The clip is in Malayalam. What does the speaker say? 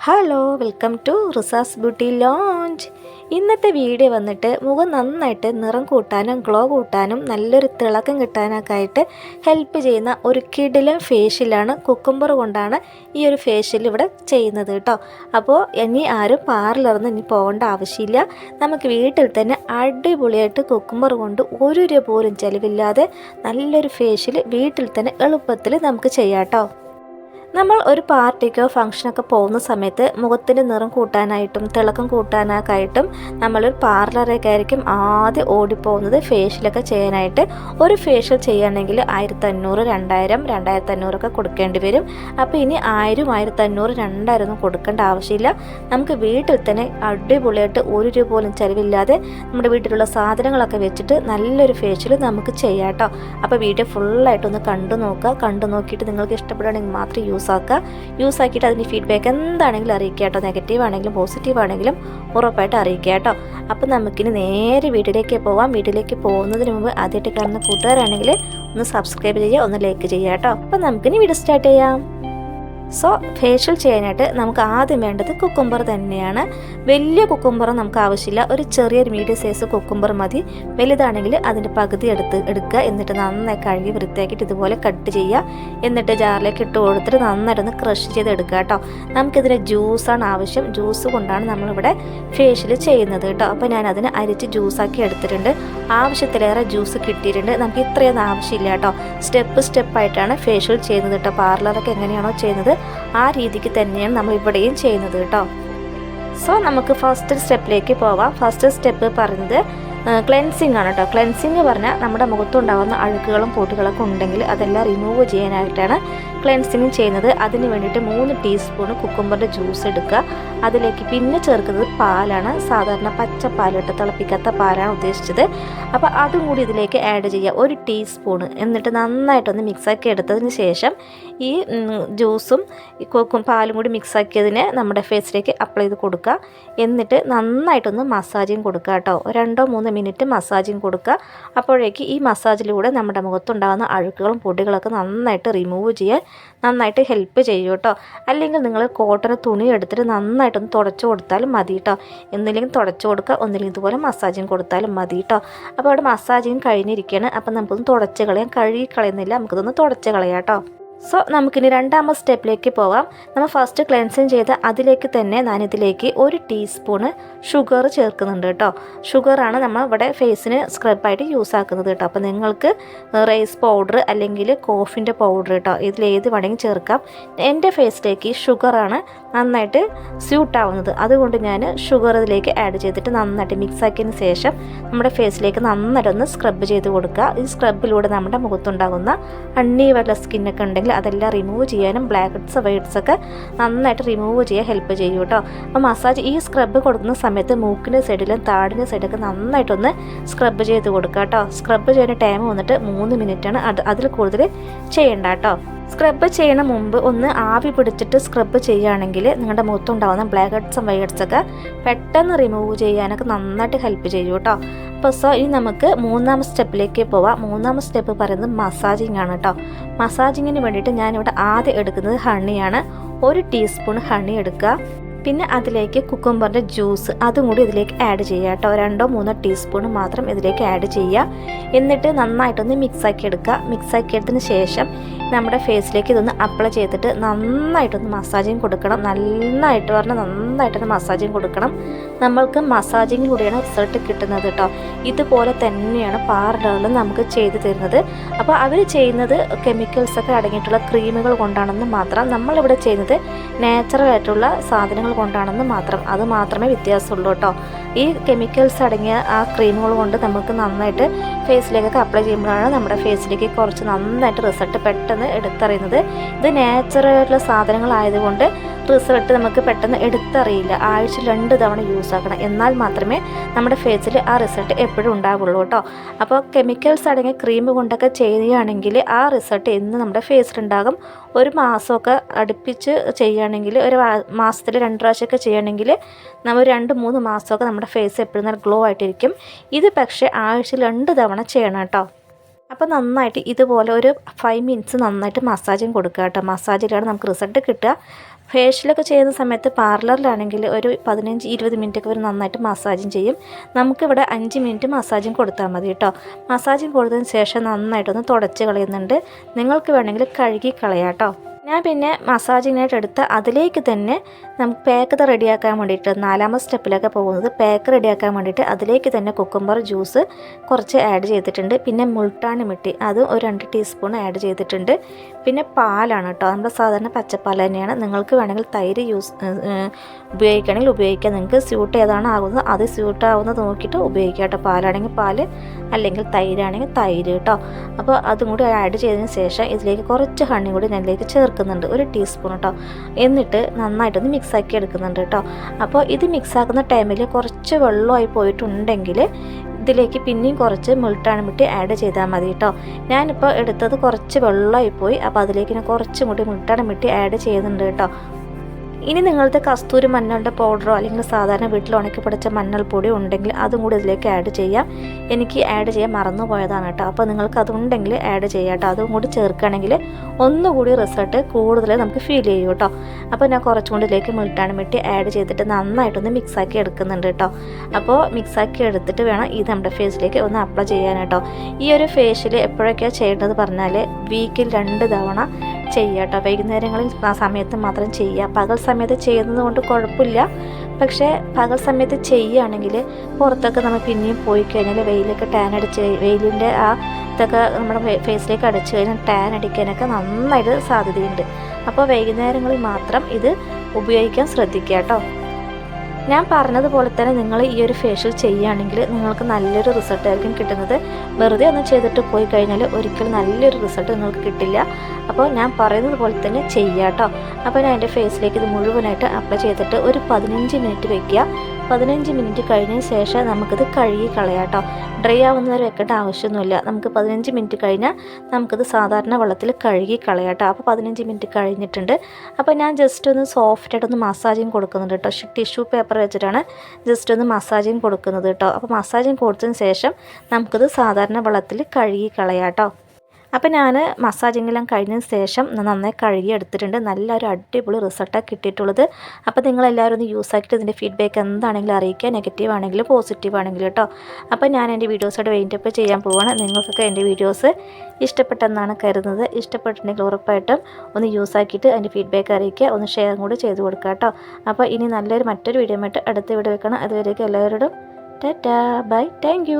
Hello welcome to Rizas beauty lounge ഇന്നത്തെ വീഡിയോ വന്നിട്ട് മുഖം നന്നായിട്ട് നിറം കൂട്ടാനും ഗ്ലോ കൂട്ടാനും നല്ലൊരു തിളക്കം കിട്ടാനൊക്കെ ആയിട്ട് ഹെൽപ്പ് ചെയ്യുന്ന ഒരു കിടിലൻ ഫേഷ്യലാണ് കുക്കുംബർ കൊണ്ടാണ് ഈ ഒരു ഫേഷ്യൽ ഇവിടെ ചെയ്യുന്നത് കേട്ടോ. അപ്പോൾ ഇനി ആരും പാർലറിന്ന് ഇനി പോകേണ്ട ആവശ്യമില്ല. നമുക്ക് വീട്ടിൽ തന്നെ അടിപൊളിയായിട്ട് കുക്കുംബർ കൊണ്ട് ഒരു രൂപ പോലും ചിലവില്ലാതെ നല്ലൊരു ഫേഷ്യൽ വീട്ടിൽ തന്നെ എളുപ്പത്തിൽ നമുക്ക് ചെയ്യാം കേട്ടോ. നമ്മൾ ഒരു പാർട്ടിക്കോ ഫംഗ്ഷനൊക്കെ പോകുന്ന സമയത്ത് മുഖത്തിന്റെ നിറം കൂട്ടാനായിട്ടും തിളക്കം കൂട്ടാനൊക്കെ ആയിട്ടും നമ്മളൊരു പാർലറൊക്കെ ആയിരിക്കും ആദ്യം ഓടിപ്പോകുന്നത് ഫേഷ്യലൊക്കെ ചെയ്യാനായിട്ട്. ഒരു ഫേഷ്യൽ ചെയ്യുകയാണെങ്കിൽ ആയിരത്തി അഞ്ഞൂറ് രണ്ടായിരം രണ്ടായിരത്തി അഞ്ഞൂറൊക്കെ കൊടുക്കേണ്ടി വരും. അപ്പോൾ ഇനി ആയിരം ആയിരത്തി അഞ്ഞൂറ് രണ്ടായിരം ഒന്നും കൊടുക്കേണ്ട ആവശ്യമില്ല. നമുക്ക് വീട്ടിൽ തന്നെ അടിപൊളിയായിട്ട് ഒരു രൂപ പോലും ചിലവില്ലാതെ നമ്മുടെ വീട്ടിലുള്ള സാധനങ്ങളൊക്കെ വെച്ചിട്ട് നല്ലൊരു ഫേഷ്യൽ നമുക്ക് ചെയ്യാം കേട്ടോ. അപ്പോൾ വീഡിയോ ഫുള്ളായിട്ടൊന്ന് കണ്ടു നോക്കുക. കണ്ടു നോക്കിയിട്ട് നിങ്ങൾക്ക് ഇഷ്ടപ്പെടുകയാണെങ്കിൽ മാത്രം യൂസ് ആക്കുക യൂസ് ആക്കിയിട്ട് അതിന്റെ ഫീഡ്ബാക്ക് എന്താണെങ്കിലും അറിയിക്കുക കേട്ടോ. നെഗറ്റീവ് ആണെങ്കിലും പോസിറ്റീവ് ആണെങ്കിലും ഉറപ്പായിട്ട് അറിയിക്കുക കേട്ടോ. അപ്പോൾ നമുക്കിനി നേരെ വീട്ടിലേക്ക് പോവാം. വീട്ടിലേക്ക് പോകുന്നതിന് മുമ്പ് ആദ്യമായിട്ട് കാണുന്ന കൂട്ടുകാരാണെങ്കിൽ ഒന്ന് സബ്സ്ക്രൈബ് ചെയ്യുക ഒന്ന് ലൈക്ക് ചെയ്യുക കേട്ടോ. അപ്പോൾ നമുക്കിനി വീഡിയോ സ്റ്റാർട്ട് ചെയ്യാം. സോ ഫേഷ്യൽ ചെയ്യാനായിട്ട് നമുക്ക് ആദ്യം വേണ്ടത് കുക്കുംബർ തന്നെയാണ്. വലിയ കുക്കുംബർ നമുക്ക് ആവശ്യമില്ല. ഒരു ചെറിയൊരു മീഡിയം സൈസ് കുക്കുംബർ മതി. വലുതാണെങ്കിൽ അതിന്റെ പകുതി എടുത്ത് എടുക്കുക. എന്നിട്ട് നന്നായി കഴുകി വൃത്തിയാക്കിയിട്ട് ഇതുപോലെ കട്ട് ചെയ്യുക. എന്നിട്ട് ജാറിലേക്ക് ഇട്ട് കൊടുത്തിട്ട് നന്നായിട്ടൊന്ന് ക്രഷ് ചെയ്ത് എടുക്കുക കേട്ടോ. നമുക്കിതിന് ജ്യൂസാണ് ആവശ്യം. ജ്യൂസ് കൊണ്ടാണ് നമ്മളിവിടെ ഫേഷ്യൽ ചെയ്യുന്നത് കേട്ടോ. അപ്പോൾ ഞാൻ അതിന് അരിച്ച് ജ്യൂസാക്കി എടുത്തിട്ടുണ്ട്. ആവശ്യത്തിലേറെ ജ്യൂസ് കിട്ടിയിട്ടുണ്ട്. നമുക്ക് ഇത്രയൊന്നും ആവശ്യമില്ല കേട്ടോ. സ്റ്റെപ്പ് സ്റ്റെപ്പായിട്ടാണ് ഫേഷ്യൽ ചെയ്യുന്നത് കേട്ടോ. പാർലറൊക്കെ എങ്ങനെയാണോ ചെയ്യുന്നത്. ആ രീതിക്ക് തന്നെയാണ് നമ്മൾ ഇവിടെയും ചെയ്യുന്നത് കേട്ടോ. സോ നമുക്ക് ഫസ്റ്റ് സ്റ്റെപ്പിലേക്ക് പോവാം. ഫസ്റ്റ് സ്റ്റെപ്പ് പറയുന്നത് ക്ലെൻസിങ് ആണ് കേട്ടോ. ക്ലെൻസിങ് പറഞ്ഞാൽ നമ്മുടെ മുഖത്തുണ്ടാകുന്ന അഴുക്കുകളും പൊടികളൊക്കെ ഉണ്ടെങ്കിൽ അതെല്ലാം റിമൂവ് ചെയ്യാനായിട്ടാണ് ക്ലെൻസിങ് ചെയ്യുന്നത് അതിന് വേണ്ടിയിട്ട് മൂന്ന് ടീസ്പൂൺ കുക്കുമ്പറിന്റെ ജ്യൂസ് എടുക്കുക. അതിലേക്ക് പിന്നെ ചേർക്കുന്നത് പാലാണ്. സാധാരണ പച്ച പാലിട്ട് തിളപ്പിക്കാത്ത പാലാണ് ഉദ്ദേശിച്ചത്. അപ്പോൾ അതും കൂടി ഇതിലേക്ക് ആഡ് ചെയ്യുക. ഒരു ടീസ്പൂൺ എന്നിട്ട് നന്നായിട്ടൊന്ന് മിക്സാക്കി എടുത്തതിന് ശേഷം ഈ ജ്യൂസും കൊക്കും പാലും കൂടി മിക്സാക്കിയതിന് നമ്മുടെ ഫേസിലേക്ക് അപ്ലൈ ചെയ്ത് കൊടുക്കുക. എന്നിട്ട് നന്നായിട്ടൊന്ന് മസാജിങ് കൊടുക്കുക കേട്ടോ. രണ്ടോ മൂന്നോ മിനിറ്റ് മസാജിങ് കൊടുക്കുക. അപ്പോഴേക്ക് ഈ മസാജിലൂടെ നമ്മുടെ മുഖത്തുണ്ടാകുന്ന അഴുക്കുകളും പൊടികളൊക്കെ നന്നായിട്ട് റിമൂവ് ചെയ്യാൻ നന്നായിട്ട് ഹെൽപ്പ് ചെയ്യും കേട്ടോ അല്ലെങ്കിൽ നിങ്ങൾ കോട്ടൺ തുണി എടുത്തിട്ട് നന്നായിട്ടൊന്ന് തുടച്ചു കൊടുത്താലും മതി കേട്ടോ ഒന്നില്ലെങ്കിൽ തുടച്ചു കൊടുക്കുക ഒന്നില്ലെങ്കിൽ ഇതുപോലെ മസാജിങ് കൊടുത്താലും മതി കേട്ടോ അപ്പോൾ അവിടെ മസാജിങ് കഴിഞ്ഞിരിക്കുകയാണ്. അപ്പം നമുക്കൊന്ന് തുടച്ച് കളയാം. കഴുകി കളയുന്നില്ല. നമുക്കിതൊന്ന് തുടച്ച് കളയാം കേട്ടോ സോ നമുക്കിനി രണ്ടാമത്തെ സ്റ്റെപ്പിലേക്ക് പോവാം. നമ്മൾ ഫസ്റ്റ് ക്ലെൻസിങ് ചെയ്ത് അതിലേക്ക് തന്നെ ഞാനിതിലേക്ക് ഒരു ടീസ്പൂണ് ഷുഗർ ചേർക്കുന്നുണ്ട് കേട്ടോ. ഷുഗറാണ് നമ്മൾ ഇവിടെ ഫേസിന് സ്ക്രബായിട്ട് യൂസ് ആക്കുന്നത് കേട്ടോ. അപ്പോൾ നിങ്ങൾക്ക് റൈസ് പൗഡർ അല്ലെങ്കിൽ കോഫിന്റെ പൗഡർ കേട്ടോ ഇതിലേത് വേണമെങ്കിൽ ചേർക്കാം. എന്റെ ഫേസിലേക്ക് ഷുഗറാണ് നന്നായിട്ട് സ്യൂട്ട് ആവുന്നത്. അതുകൊണ്ട് ഞാൻ ഷുഗർ ഇതിലേക്ക് ആഡ് ചെയ്തിട്ട് നന്നായിട്ട് മിക്സ് ആക്കിയതിന് ശേഷം നമ്മുടെ ഫേസിലേക്ക് നന്നായിട്ടൊന്ന് സ്ക്രബ് ചെയ്ത് കൊടുക്കുക. ഈ സ്ക്രബിലൂടെ നമ്മുടെ മുഖത്തുണ്ടാകുന്ന അണ്ണീവെള്ള സ്കിന്നൊക്കെ ഉണ്ടെങ്കിൽ അതെല്ലാം റിമൂവ് ചെയ്യാനും ബ്ലാക്ക് ഹെഡ്സ് വൈറ്റ്സ് ഒക്കെ നന്നായിട്ട് റിമൂവ് ചെയ്യാൻ ഹെൽപ്പ് ചെയ്യും കേട്ടോ. അപ്പോൾ മസാജ് ഈ സ്ക്രബ് കൊടുക്കുന്ന സമയത്ത് മൂക്കിന്റെ സൈഡിലും താടിന്റെ സൈഡൊക്കെ നന്നായിട്ടൊന്ന് സ്ക്രബ് ചെയ്ത് കൊടുക്കുക കേട്ടോ സ്ക്രബ്ബ് ചെയ്യുന്ന ടൈം വന്നിട്ട് മൂന്ന് മിനിറ്റാണ് അത് അതിൽ കൂടുതൽ ചെയ്യേണ്ട കേട്ടോ. സ്ക്രബ് ചെയ്യണ മുമ്പ് ഒന്ന് ആവി പിടിച്ചിട്ട് സ്ക്രബ് ചെയ്യുകയാണെങ്കിൽ നിങ്ങളുടെ മുഖത്തുണ്ടാകുന്ന ബ്ലാക്ക് ഹെഡ്സും വൈറ്റ്സ് ഒക്കെ പെട്ടെന്ന് റിമൂവ് ചെയ്യാനൊക്കെ നന്നായിട്ട് ഹെൽപ്പ് ചെയ്യും കേട്ടോ. അപ്പോൾ സോ ഇനി നമുക്ക് മൂന്നാം സ്റ്റെപ്പിലേക്ക് പോവാം. മൂന്നാം സ്റ്റെപ്പ് പറയുന്നത് മസാജിങ് ആണ് കേട്ടോ. മസാജിങ്ങിന് വേണ്ടിയിട്ട് ഞാനിവിടെ ആദ്യം എടുക്കുന്നത് ഹണിയാണ് ഒരു ടീസ്പൂൺ ഹണി എടുക്കുക. പിന്നെ അതിലേക്ക് കുക്കുംബറിന്റെ ജ്യൂസ് അതും കൂടി ഇതിലേക്ക് ആഡ് ചെയ്യുക കേട്ടോ. രണ്ടോ മൂന്നോ ടീസ്പൂൺ മാത്രം ഇതിലേക്ക് ആഡ് ചെയ്യുക. എന്നിട്ട് നന്നായിട്ടൊന്ന് മിക്സാക്കി എടുക്കുക. മിക്സാക്കി എടുത്തതിന് ശേഷം നമ്മുടെ ഫേസിലേക്ക് ഇതൊന്ന് അപ്ലൈ ചെയ്തിട്ട് നന്നായിട്ടൊന്ന് മസാജിങ് കൊടുക്കണം. നന്നായിട്ട് പറഞ്ഞാൽ നന്നായിട്ടൊന്ന് മസാജിങ് കൊടുക്കണം. നമ്മൾക്ക് മസാജിങ്ങിലൂടെയാണ് റിസൾട്ട് കിട്ടുന്നത് കേട്ടോ. ഇതുപോലെ തന്നെയാണ് പാർലറിൽ നമുക്ക് ചെയ്തു തരുന്നത്. അപ്പോൾ അവർ ചെയ്യുന്നത് കെമിക്കൽസൊക്കെ അടങ്ങിയിട്ടുള്ള ക്രീമുകൾ കൊണ്ടാണെന്ന് മാത്രം നമ്മളിവിടെ ചെയ്യുന്നത് നാച്ചുറൽ ആയിട്ടുള്ള സാധനങ്ങൾ കൊണ്ടാണെന്ന് മാത്രം അത് മാത്രമേ വ്യത്യാസമുള്ളൂ കേട്ടോ. ഈ കെമിക്കൽസ് അടങ്ങിയ ആ ക്രീമുകൾ കൊണ്ട് നമുക്ക് നന്നായിട്ട് ഫേസിലേക്കൊക്കെ അപ്ലൈ ചെയ്യുമ്പോഴാണ് നമ്മുടെ ഫേസിലേക്ക് കുറച്ച് നന്നായിട്ട് റിസൾട്ട് പെട്ടെന്ന് എടുത്തറിയുന്നത്. ഇത് നാച്ചുറൽ ആയിട്ടുള്ള സാധനങ്ങളായതുകൊണ്ട് റിസൾട്ട് നമുക്ക് പെട്ടെന്ന് എടുത്തറിയില്ല. ആഴ്ച രണ്ട് തവണ യൂസ് ആക്കണം. എന്നാൽ മാത്രമേ നമ്മുടെ ഫേസിൽ ആ റിസൾട്ട് എപ്പോഴും ഉണ്ടാവുള്ളൂ കേട്ടോ. അപ്പോൾ കെമിക്കൽസ് അടങ്ങിയ ക്രീം കൊണ്ടൊക്കെ ചെയ്യുകയാണെങ്കിൽ ആ റിസൾട്ട് എന്ന് നമ്മുടെ ഫേസിലുണ്ടാകും. ഒരു മാസമൊക്കെ അടുപ്പിച്ച് ചെയ്യുകയാണെങ്കിൽ ഒരു മാസത്തിൽ രണ്ട് പ്രാവശ്യമൊക്കെ ചെയ്യുകയാണെങ്കിൽ നമ്മൾ രണ്ട് മൂന്ന് മാസമൊക്കെ നമ്മുടെ ഫേസ് എപ്പോഴും നല്ല ഗ്ലോ ആയിട്ടിരിക്കും. ഇത് പക്ഷേ ആഴ്ച രണ്ട് തവണ ചെയ്യണം കേട്ടോ. അപ്പോൾ നന്നായിട്ട് ഇതുപോലെ ഒരു ഫൈവ് മിനിറ്റ്സ് നന്നായിട്ട് മസാജും കൊടുക്കുക കേട്ടോ. മസാജിലാണ് നമുക്ക് റിസൾട്ട് കിട്ടുക. ഫേഷ്യലൊക്കെ ചെയ്യുന്ന സമയത്ത് പാർലറിലാണെങ്കിൽ ഒരു പതിനഞ്ച് ഇരുപത് മിനിറ്റൊക്കെ വരെ നന്നായിട്ട് മസാജും ചെയ്യും. നമുക്കിവിടെ അഞ്ച് മിനിറ്റ് മസാജും കൊടുത്താൽ മതി കേട്ടോ. മസാജും കൊടുത്തതിന് ശേഷം നന്നായിട്ടൊന്ന് തുടച്ച് കളയുന്നുണ്ട്. നിങ്ങൾക്ക് വേണമെങ്കിൽ കഴുകി കളയാം കേട്ടോ. ഞാൻ പിന്നെ മസാജിനായിട്ട് എടുത്ത് അതിലേക്ക് തന്നെ നമുക്ക് പാക്ക് റെഡിയാക്കാൻ വേണ്ടിയിട്ട് നാലാമത്തെ സ്റ്റെപ്പിലൊക്കെ പോകുന്നത് പാക്ക് റെഡിയാക്കാൻ വേണ്ടിയിട്ട് അതിലേക്ക് തന്നെ കുക്കുംബർ ജ്യൂസ് കുറച്ച് ആഡ് ചെയ്തിട്ടുണ്ട്. പിന്നെ മുൾട്ടാണി മിട്ടി അതും ഒരു രണ്ട് ടീസ്പൂൺ ആഡ് ചെയ്തിട്ടുണ്ട്. പിന്നെ പാലാണ് കേട്ടോ നമ്മുടെ സാധാരണ പച്ചപ്പാൽ തന്നെയാണ്. നിങ്ങൾക്ക് വേണമെങ്കിൽ തൈര് യൂസ് ഉപയോഗിക്കുകയാണെങ്കിൽ ഉപയോഗിക്കാം. നിങ്ങൾക്ക് സ്യൂട്ട് ഏതാണ് ആകുന്നത് അത് സ്യൂട്ട് ആവുന്നത് നോക്കിയിട്ട് ഉപയോഗിക്കാം കേട്ടോ. പാലാണെങ്കിൽ പാൽ അല്ലെങ്കിൽ തൈരാണെങ്കിൽ തൈര് കേട്ടോ. അപ്പോൾ അതും കൂടി ആഡ് ചെയ്തതിന് ശേഷം ഇതിലേക്ക് കുറച്ച് ഹണി കൂടി ഞാനിലേക്ക് ഇതിലേക്ക് ചേർക്കുന്നുണ്ട് ഒരു ടീസ്പൂൺ കേട്ടോ എന്നിട്ട് നന്നായിട്ടൊന്ന് മിക്സാക്കി എടുക്കുന്നുണ്ട് കേട്ടോ അപ്പോൾ ഇത് മിക്സാക്കുന്ന ടൈമിൽ കുറച്ച് വെള്ളമായി പോയിട്ടുണ്ടെങ്കിൽ ഇതിലേക്ക് പിന്നെയും കുറച്ച് മുൾട്ടാണ് മുട്ടി ആഡ് ചെയ്താൽ മതി കേട്ടോ ഞാനിപ്പോൾ എടുത്തത് കുറച്ച് വെള്ളമായി പോയി. അപ്പോൾ അതിലേക്ക് ഞാൻ കുറച്ചും കൂടി മുൾട്ടാണ് മുട്ടി ആഡ് ചെയ്യുന്നുണ്ട് കേട്ടോ ഇനി നിങ്ങളുടെ കസ്തൂരി മഞ്ഞളുടെ പൗഡറോ അല്ലെങ്കിൽ സാധാരണ വീട്ടിൽ ഉണക്കി പിടിച്ച പൊടി ഉണ്ടെങ്കിൽ അതും കൂടി ഇതിലേക്ക് ആഡ് ചെയ്യാം. എനിക്ക് ആഡ് ചെയ്യാൻ മറന്നു പോയതാണ് കേട്ടോ. അപ്പോൾ നിങ്ങൾക്ക് അതുണ്ടെങ്കിൽ ആഡ് ചെയ്യാം കേട്ടോ. അതും കൂടി ചേർക്കുകയാണെങ്കിൽ ഒന്നുകൂടി റിസൾട്ട് കൂടുതൽ നമുക്ക് ഫീൽ ചെയ്യും കേട്ടോ. അപ്പോൾ ഞാൻ കുറച്ചും കൂടി ഇതിലേക്ക് മിൾട്ടാണ് മിട്ടി ആഡ് ചെയ്തിട്ട് നന്നായിട്ടൊന്ന് മിക്സാക്കി എടുക്കുന്നുണ്ട് കേട്ടോ. അപ്പോൾ മിക്സാക്കി എടുത്തിട്ട് വേണം ഇത് നമ്മുടെ ഫേസിലേക്ക് ഒന്ന് അപ്ലൈ ചെയ്യാൻ കേട്ടോ ഈ ഒരു ഫേഷ്യൽ എപ്പോഴൊക്കെയാണ് ചെയ്യേണ്ടത് പറഞ്ഞാൽ വീക്കിൽ രണ്ട് തവണ ചെയ്യുക കേട്ടോ വൈകുന്നേരങ്ങളിൽ ആ സമയത്ത് മാത്രം ചെയ്യുക. പകൽ സമയത്ത് ചെയ്യുന്നത് കൊണ്ട് കുഴപ്പമില്ല. പക്ഷേ പകൽ സമയത്ത് ചെയ്യുകയാണെങ്കിൽ പുറത്തൊക്കെ നമ്മൾ പിന്നെയും പോയി കഴിഞ്ഞാൽ വെയിലൊക്കെ ടാൻ അടിച്ച് വെയിലിന്റെ ആ ഇതൊക്കെ നമ്മുടെ ഫേസിലേക്ക് അടിച്ചു കഴിഞ്ഞാൽ ടാൻ അടിക്കാനൊക്കെ നന്നായിട്ട് സാധ്യതയുണ്ട്. അപ്പോൾ വൈകുന്നേരങ്ങളിൽ മാത്രം ഇത് ഉപയോഗിക്കാൻ ശ്രദ്ധിക്കുക കേട്ടോ. ഞാൻ പറഞ്ഞതുപോലെ തന്നെ നിങ്ങൾ ഈ ഒരു ഫേഷ്യൽ ചെയ്യുകയാണെങ്കിൽ നിങ്ങൾക്ക് നല്ലൊരു റിസൾട്ട് ആയിരിക്കും കിട്ടുന്നത്. വെറുതെ ഒന്നും ചെയ്തിട്ട് പോയി കഴിഞ്ഞാൽ ഒരിക്കലും നല്ലൊരു റിസൾട്ട് നിങ്ങൾക്ക് കിട്ടില്ല. അപ്പോൾ ഞാൻ പറയുന്നത് പോലെ തന്നെ ചെയ്യാം കേട്ടോ അപ്പോൾ ഞാൻ എന്റെ ഫേസിലേക്ക് ഇത് മുഴുവനായിട്ട് അപ്ലൈ ചെയ്തിട്ട് ഒരു പതിനഞ്ച് മിനിറ്റ് വെക്കുക. പതിനഞ്ച് മിനിറ്റ് കഴിഞ്ഞ ശേഷം നമുക്കിത് കഴുകി കളയാട്ടോ ഡ്രൈ ആവുന്നവരെ വെക്കേണ്ട ആവശ്യമൊന്നുമില്ല. നമുക്ക് പതിനഞ്ച് മിനിറ്റ് കഴിഞ്ഞാൽ നമുക്കിത് സാധാരണ വെള്ളത്തിൽ കഴുകി കളയാട്ടോ അപ്പോൾ പതിനഞ്ച് മിനിറ്റ് കഴിഞ്ഞിട്ടുണ്ട്. അപ്പോൾ ഞാൻ ജസ്റ്റ് ഒന്ന് സോഫ്റ്റായിട്ടൊന്ന് മസാജും കൊടുക്കുന്നുണ്ട് കേട്ടോ ടിഷ്യൂ പേപ്പർ വെച്ചിട്ടാണ് ജസ്റ്റ് ഒന്ന് മസാജും കൊടുക്കുന്നത് കേട്ടോ അപ്പോൾ മസാജും കൊടുത്തതിന് ശേഷം നമുക്കിത് സാധാരണ വെള്ളത്തിൽ കഴുകി കളയാട്ടോ അപ്പോൾ ഞാൻ മസാജിങ്ങെല്ലാം കഴിഞ്ഞതിന് ശേഷം നന്നായി കഴുകി എടുത്തിട്ടുണ്ട് നല്ലൊരു അടിപൊളി റിസൾട്ടാണ് കിട്ടിയിട്ടുള്ളത്. അപ്പോൾ നിങ്ങളെല്ലാവരും ഒന്ന് യൂസ് ആക്കിയിട്ട് ഇതിന്റെ ഫീഡ്ബാക്ക് എന്താണെങ്കിലും അറിയിക്കുക. നെഗറ്റീവ് ആണെങ്കിലും പോസിറ്റീവ് ആണെങ്കിലും കേട്ടോ. അപ്പോൾ ഞാൻ എന്റെ വീഡിയോസോട് വെയിന്റപ്പ് ചെയ്യാൻ പോവുകയാണ് നിങ്ങൾക്കൊക്കെ എന്റെ വീഡിയോസ് ഇഷ്ടപ്പെട്ടെന്നാണ് കരുതുന്നത്. ഇഷ്ടപ്പെട്ടിട്ടുണ്ടെങ്കിൽ ഉറപ്പായിട്ടും ഒന്ന് യൂസ് ആക്കിയിട്ട് അതിന്റെ ഫീഡ്ബാക്ക് അറിയിക്കുക. ഒന്ന് ഷെയർ കൂടി ചെയ്ത് കൊടുക്കുക കേട്ടോ. അപ്പോൾ ഇനി നല്ലൊരു മറ്റൊരു വീഡിയോ ആയിട്ട് അടുത്ത വീഡിയോ വെക്കണം. അതുവരേക്കും എല്ലാവരോടും ടാറ്റാ. Bye thank